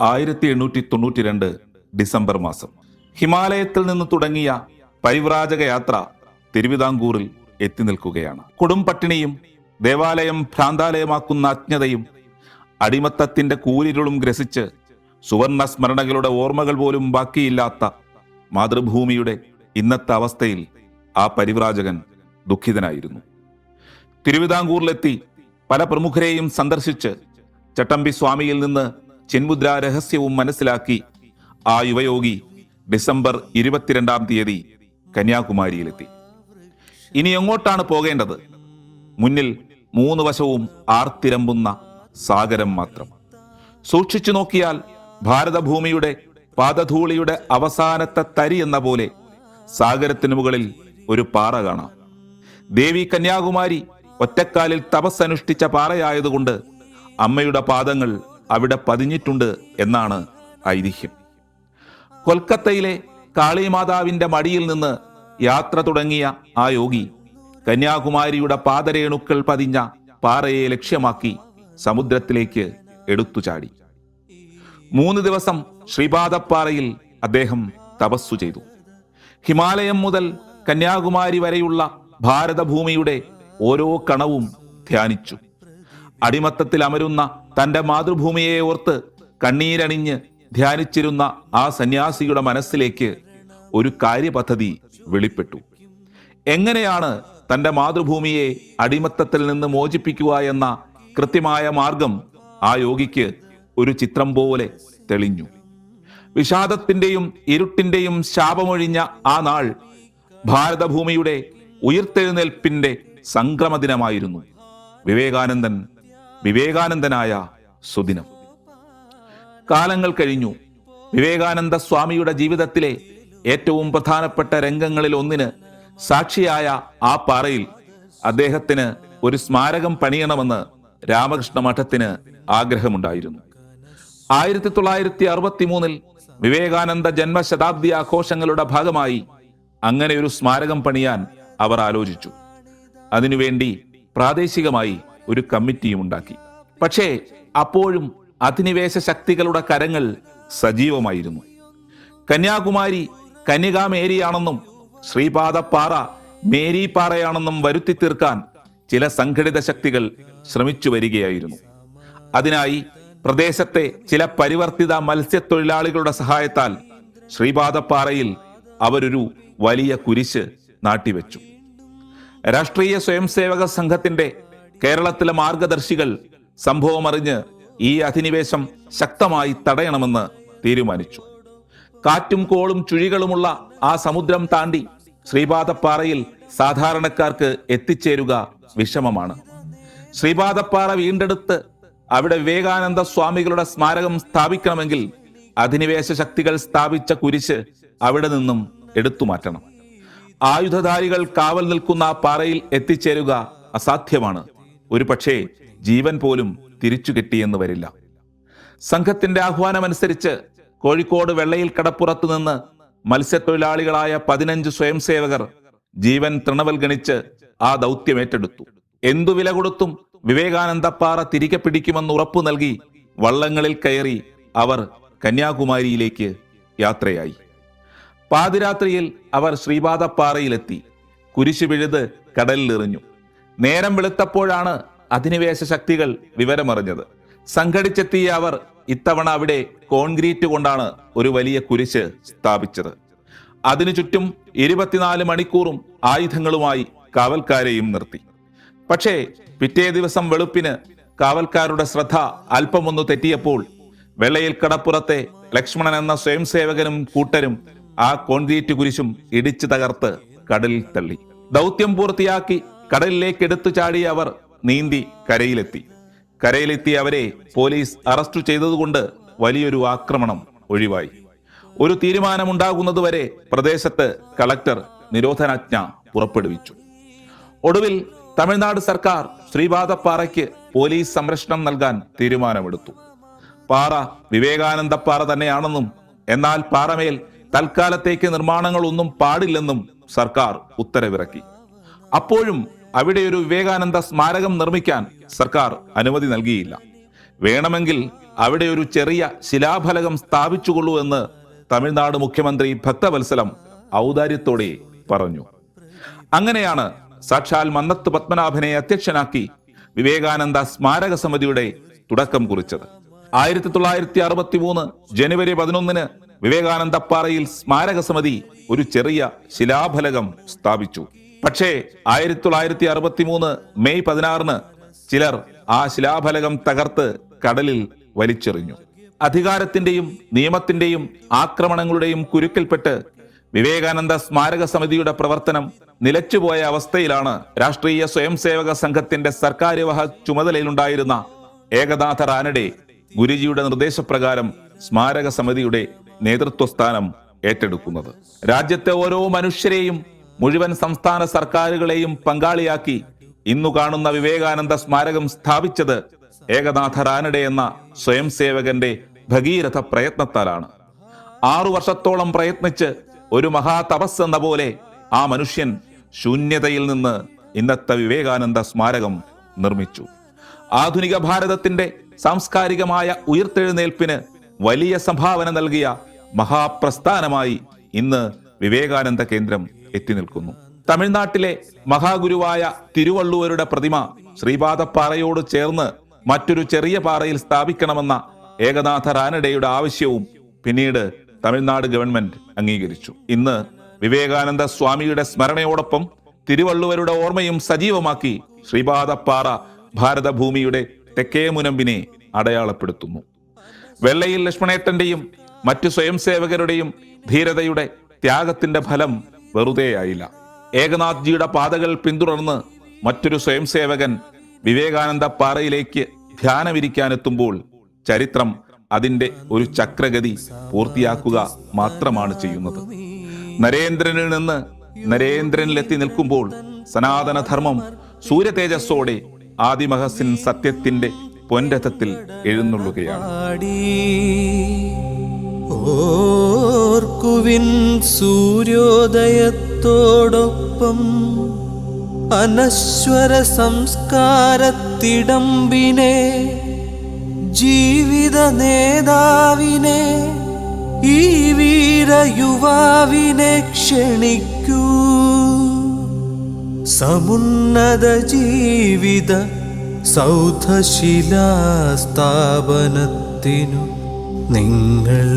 ആയിരത്തി എണ്ണൂറ്റി തൊണ്ണൂറ്റി രണ്ട് ഡിസംബർ മാസം. ഹിമാലയത്തിൽ നിന്ന് തുടങ്ങിയ പരിവ്രാജക യാത്ര തിരുവിതാംകൂറിൽ എത്തി നിൽക്കുകയാണ്. കൊടും പട്ടിണിയും ദേവാലയം ഭ്രാന്താലയമാക്കുന്ന അജ്ഞതയും അടിമത്തത്തിന്റെ കൂരിരുളും ഗ്രസിച്ച് സുവർണ സ്മരണകളുടെ ഓർമ്മകൾ പോലും ബാക്കിയില്ലാത്ത മാതൃഭൂമിയുടെ ഇന്നത്തെ അവസ്ഥയിൽ ആ പരിവ്രാജകൻ ദുഃഖിതനായിരുന്നു. തിരുവിതാംകൂറിലെത്തി പല പ്രമുഖരെയും സന്ദർശിച്ച് ചട്ടമ്പി സ്വാമിയിൽ നിന്ന് ചെന്മുദ്ര രഹസ്യവും മനസ്സിലാക്കി ആ യുവയോഗി ഡിസംബർ ഇരുപത്തിരണ്ടാം തീയതി കന്യാകുമാരിയിലെത്തി. ഇനി എങ്ങോട്ടാണ് പോകേണ്ടത്? മുന്നിൽ മൂന്ന് വശവും ആർത്തിരമ്പുന്ന സാഗരം മാത്രം. സൂക്ഷിച്ചു നോക്കിയാൽ ഭാരതഭൂമിയുടെ പാദധൂളിയുടെ അവസാനത്തെ തരി എന്ന പോലെ സാഗരത്തിന് മുകളിൽ ഒരു പാറ കാണാം. ദേവി കന്യാകുമാരി ഒറ്റക്കാലിൽ തപസ്സനുഷ്ഠിച്ച പാറയായതുകൊണ്ട് അമ്മയുടെ പാദങ്ങൾ അവിടെ പതിഞ്ഞിട്ടുണ്ട് എന്നാണ് ഐതിഹ്യം. കൊൽക്കത്തയിലെ കാളിമാതാവിന്റെ മടിയിൽ നിന്ന് യാത്ര തുടങ്ങിയ ആ യോഗി കന്യാകുമാരിയുടെ പാദരേണുക്കൾ പതിഞ്ഞ പാറയെ ലക്ഷ്യമാക്കി സമുദ്രത്തിലേക്ക് എടുത്തു ചാടി. മൂന്ന് ദിവസം ശ്രീപാദപ്പാറയിൽ അദ്ദേഹം തപസ്സു ചെയ്തു. ഹിമാലയം മുതൽ കന്യാകുമാരി വരെയുള്ള ഭാരതഭൂമിയുടെ ഓരോ കണവും ധ്യാനിച്ചു. അടിമത്തത്തിൽ അമരുന്ന തന്റെ മാതൃഭൂമിയെ ഓർത്ത് കണ്ണീരണിഞ്ഞ് ധ്യാനിച്ചിരുന്ന ആ സന്യാസിയുടെ മനസ്സിലേക്ക് ഒരു കാര്യപദ്ധതി വെളിപ്പെട്ടു. എങ്ങനെയാണ് തന്റെ മാതൃഭൂമിയെ അടിമത്തത്തിൽ നിന്ന് മോചിപ്പിക്കുക എന്ന കൃത്യമായ മാർഗം ആ യോഗിക്ക് ഒരു ചിത്രം പോലെ തെളിഞ്ഞു. വിഷാദത്തിന്റെയും ഇരുട്ടിന്റെയും ശാപമൊഴിഞ്ഞ ആ നാൾ ഭാരതഭൂമിയുടെ ഉയർത്തെഴുന്നേൽപ്പിന്റെ സംക്രമദിനമായിരുന്നു. വിവേകാനന്ദൻ വിവേകാനന്ദനായ സുദിനം. കാലങ്ങൾ കഴിഞ്ഞു. വിവേകാനന്ദ സ്വാമിയുടെ ജീവിതത്തിലെ ഏറ്റവും പ്രധാനപ്പെട്ട രംഗങ്ങളിൽ ഒന്നിന് സാക്ഷിയായ ആ പാറയിൽ അദ്ദേഹത്തിന് ഒരു സ്മാരകം പണിയണമെന്ന് രാമകൃഷ്ണ മഠത്തിന് ആഗ്രഹമുണ്ടായിരുന്നു. ആയിരത്തി തൊള്ളായിരത്തി അറുപത്തി മൂന്നിൽ വിവേകാനന്ദ ജന്മശതാബ്ദി ആഘോഷങ്ങളുടെ ഭാഗമായി അങ്ങനെ ഒരു സ്മാരകം പണിയാൻ അവർ ആലോചിച്ചു. അതിനുവേണ്ടി പ്രാദേശികമായി ഒരു കമ്മിറ്റിയും ഉണ്ടാക്കി. പക്ഷേ അപ്പോഴും അധിനിവേശ ശക്തികളുടെ കരങ്ങൾ സജീവമായിരുന്നു. കന്യാകുമാരി കന്യകാമേരിയാണെന്നും ശ്രീപാദപ്പാറ മേരിപ്പാറയാണെന്നും വരുത്തി തീർക്കാൻ ചില സംഘടിത ശക്തികൾ ശ്രമിച്ചു വരികയായിരുന്നു. അതിനായി പ്രദേശത്തെ ചില പരിവർത്തിത മത്സ്യത്തൊഴിലാളികളുടെ സഹായത്താൽ ശ്രീപാദപ്പാറയിൽ അവരൊരു വലിയ കുരിശ് നാട്ടിവെച്ചു. രാഷ്ട്രീയ സ്വയംസേവക സംഘത്തിന്റെ കേരളത്തിലെ മാർഗദർശികൾ സംഭവമറിഞ്ഞ് ഈ അധിനിവേശം ശക്തമായി തടയണമെന്ന് തീരുമാനിച്ചു. കാറ്റും കോളും ചുഴികളുമുള്ള ആ സമുദ്രം താണ്ടി ശ്രീപാദപ്പാറയിൽ സാധാരണക്കാർക്ക് എത്തിച്ചേരുക വിഷമമാണ്. ശ്രീപാദപ്പാറ വീണ്ടെടുത്ത് അവിടെ വിവേകാനന്ദ സ്വാമികളുടെ സ്മാരകം സ്ഥാപിക്കണമെങ്കിൽ അധിനിവേശ ശക്തികൾ സ്ഥാപിച്ച കുരിശ് അവിടെ നിന്നും എടുത്തു മാറ്റണം. ആയുധധാരികൾ കാവൽ നിൽക്കുന്ന ആ പാറയിൽ എത്തിച്ചേരുക അസാധ്യമാണ്. ഒരു പക്ഷേ ജീവൻ പോലും തിരിച്ചു കിട്ടിയെന്ന് വരില്ല. സംഘത്തിന്റെ ആഹ്വാനമനുസരിച്ച് കോഴിക്കോട് വെള്ളയിൽ കടപ്പുറത്തു നിന്ന് മത്സ്യത്തൊഴിലാളികളായ പതിനഞ്ച് സ്വയം സേവകർ ജീവൻ തൃണവൽഗണിച്ച് ആ ദൗത്യം ഏറ്റെടുത്തു എന്തു വില കൊടുത്തും വിവേകാനന്ദപ്പാറ തിരികെ പിടിക്കുമെന്ന് ഉറപ്പു നൽകി വള്ളങ്ങളിൽ കയറി അവർ കന്യാകുമാരിയിലേക്ക് യാത്രയായി. പാതിരാത്രിയിൽ അവർ ശ്രീപാദപ്പാറയിലെത്തി. കുരിശു പിഴുത് കടലിലെറിഞ്ഞു. നേരം വെളുത്തപ്പോഴാണ് അധിനിവേശ ശക്തികൾ വിവരമറിഞ്ഞത്. സംഘടിച്ചെത്തിയ അവർ ഇത്തവണ അവിടെ കോൺക്രീറ്റ് കൊണ്ടാണ് ഒരു വലിയ കുരിശ് സ്ഥാപിച്ചത്. അതിനു ചുറ്റും ഇരുപത്തിനാല് മണിക്കൂറും ആയുധങ്ങളുമായി കാവൽക്കാരെയും നിർത്തി. പക്ഷേ പിറ്റേ ദിവസം വെളുപ്പിന് കാവൽക്കാരുടെ ശ്രദ്ധ അല്പമൊന്നു തെറ്റിയപ്പോൾ വെള്ളയിൽ കടപ്പുറത്തെ ലക്ഷ്മണൻ എന്ന സ്വയംസേവകനും കൂട്ടരും ആ കോൺക്രീറ്റ് കുരിശും ഇടിച്ചു തകർത്ത് കടലിൽ തള്ളി. ദൗത്യം പൂർത്തിയാക്കി കടലിലേക്ക് എടുത്തു ചാടിയ അവർ നീന്തി കരയിലെത്തി. കരയിലെത്തി അവരെ പോലീസ് അറസ്റ്റ് ചെയ്തതുകൊണ്ട് വലിയൊരു ആക്രമണം ഒഴിവായി. ഒരു തീരുമാനമുണ്ടാകുന്നതുവരെ പ്രദേശത്ത് കളക്ടർ നിരോധനാജ്ഞ പുറപ്പെടുവിച്ചു. ഒടുവിൽ തമിഴ്നാട് സർക്കാർ ശ്രീപാദപ്പാറയ്ക്ക് പോലീസ് സംരക്ഷണം നൽകാൻ തീരുമാനമെടുത്തു. പാറ വിവേകാനന്ദ പാറ തന്നെയാണെന്നും എന്നാൽ പാറമേൽ തൽക്കാലത്തേക്ക് നിർമ്മാണങ്ങളൊന്നും പാടില്ലെന്നും സർക്കാർ ഉത്തരവിറക്കി. അപ്പോഴും അവിടെ ഒരു വിവേകാനന്ദ സ്മാരകം നിർമ്മിക്കാൻ സർക്കാർ അനുമതി നൽകിയില്ല. വേണമെങ്കിൽ അവിടെ ഒരു ചെറിയ ശിലാഫലകം സ്ഥാപിച്ചുകൊള്ളൂ എന്ന് തമിഴ്നാട് മുഖ്യമന്ത്രി ഭക്തവത്സലം ഔദാര്യത്തോടെ പറഞ്ഞു. അങ്ങനെയാണ് സാക്ഷാൽ മന്നത്ത് പത്മനാഭനെ അധ്യക്ഷനാക്കി വിവേകാനന്ദ സ്മാരക സമിതിയുടെ തുടക്കം കുറിച്ചത്. ആയിരത്തി തൊള്ളായിരത്തി അറുപത്തി മൂന്ന് ജനുവരി പതിനൊന്നിന് വിവേകാനന്ദപ്പാറയിൽ സ്മാരക സമിതി ഒരു ചെറിയ ശിലാഫലകം സ്ഥാപിച്ചു. പക്ഷേ ആയിരത്തി തൊള്ളായിരത്തി അറുപത്തി മൂന്ന് മെയ് പതിനാറിന് ചിലർ ആ ശിലാഫലകം തകർത്ത് കടലിൽ വലിച്ചെറിഞ്ഞു. അധികാരത്തിന്റെയും നിയമത്തിന്റെയും ആക്രമണങ്ങളുടെയും കുരുക്കിൽപ്പെട്ട് വിവേകാനന്ദ സ്മാരക സമിതിയുടെ പ്രവർത്തനം നിലച്ചുപോയ അവസ്ഥയിലാണ് രാഷ്ട്രീയ സ്വയംസേവക സംഘത്തിന്റെ സർക്കാര്യവഹ ചുമതലയിലുണ്ടായിരുന്ന ഏകനാഥ റാനഡെ ഗുരുജിയുടെ നിർദ്ദേശപ്രകാരം സ്മാരക സമിതിയുടെ നേതൃത്വസ്ഥാനം ഏറ്റെടുക്കുന്നത്. രാജ്യത്തെ ഓരോ മനുഷ്യരെയും മുഴുവൻ സംസ്ഥാന സർക്കാരുകളെയും പങ്കാളിയാക്കി. ഇന്നു കാണുന്ന വിവേകാനന്ദ സ്മാരകം സ്ഥാപിച്ചത് ഏകനാഥ റാനഡെ എന്ന സ്വയം സേവകന്റെ ഭഗീരഥ പ്രയത്നത്താലാണ്. ആറു വർഷത്തോളം പ്രയത്നിച്ച് ഒരു മഹാതപസ് എന്ന പോലെ ആ മനുഷ്യൻ ശൂന്യതയിൽ നിന്ന് ഇന്നത്തെ വിവേകാനന്ദ സ്മാരകം നിർമ്മിച്ചു. ആധുനിക ഭാരതത്തിന്റെ സാംസ്കാരികമായ ഉയർത്തെഴുന്നേൽപ്പിന് വലിയ സംഭാവന നൽകിയ മഹാപ്രസ്ഥാനമായി ഇന്ന് വിവേകാനന്ദ കേന്ദ്രം എത്തി നിൽക്കുന്നു. തമിഴ്നാട്ടിലെ മഹാഗുരുവായ തിരുവള്ളുവരുടെ പ്രതിമ ശ്രീപാദപ്പാറയോട് ചേർന്ന് മറ്റൊരു ചെറിയ പാറയിൽ സ്ഥാപിക്കണമെന്ന ഏകനാഥ റാനഡയുടെ ആവശ്യവും പിന്നീട് തമിഴ്നാട് ഗവൺമെന്റ് അംഗീകരിച്ചു. ഇന്ന് വിവേകാനന്ദ സ്വാമിയുടെ സ്മരണയോടൊപ്പം തിരുവള്ളുവരുടെ ഓർമ്മയും സജീവമാക്കി ശ്രീപാദപ്പാറ ഭാരതഭൂമിയുടെ തെക്കേ മുനമ്പിനെ അടയാളപ്പെടുത്തുന്നു. വെള്ളയിൽ ലക്ഷ്മണേട്ടന്റെയും മറ്റു സ്വയംസേവകരുടെയും ധീരതയുടെ ത്യാഗത്തിന്റെ ഫലം വെറുതെയായില്ല ഏകനാഥ്ജിയുടെ പാതകൾ പിന്തുടർന്ന് മറ്റൊരു സ്വയംസേവകൻ വിവേകാനന്ദ പാറയിലേക്ക് ധ്യാനമിരിക്കാനെത്തുമ്പോൾ ചരിത്രം അതിന്റെ ഒരു ചക്രഗതി പൂർത്തിയാക്കുക മാത്രമാണ് ചെയ്യുന്നത്. നരേന്ദ്രനിൽ നിന്ന് നരേന്ദ്രനിലെത്തി നിൽക്കുമ്പോൾ സനാതനധർമ്മം സൂര്യതേജസ്സോടെ ആദിമഹസിൻ സത്യത്തിന്റെ പൊൻരഥത്തിൽ എഴുന്നള്ളുകയാണ്. ഓർക്കുവിൻ സൂര്യോദയത്തോടൊപ്പം അനശ്വര സംസ്കാരത്തിടമ്പിനെ ജീവിത നേതാവിനെ ഈ വീര യുവാവിനെ ക്ഷണിക്കൂ. സമുന്നത ജീവിത സൗധശിലാസ്ഥാപനത്തിനു നിങ്ങൾ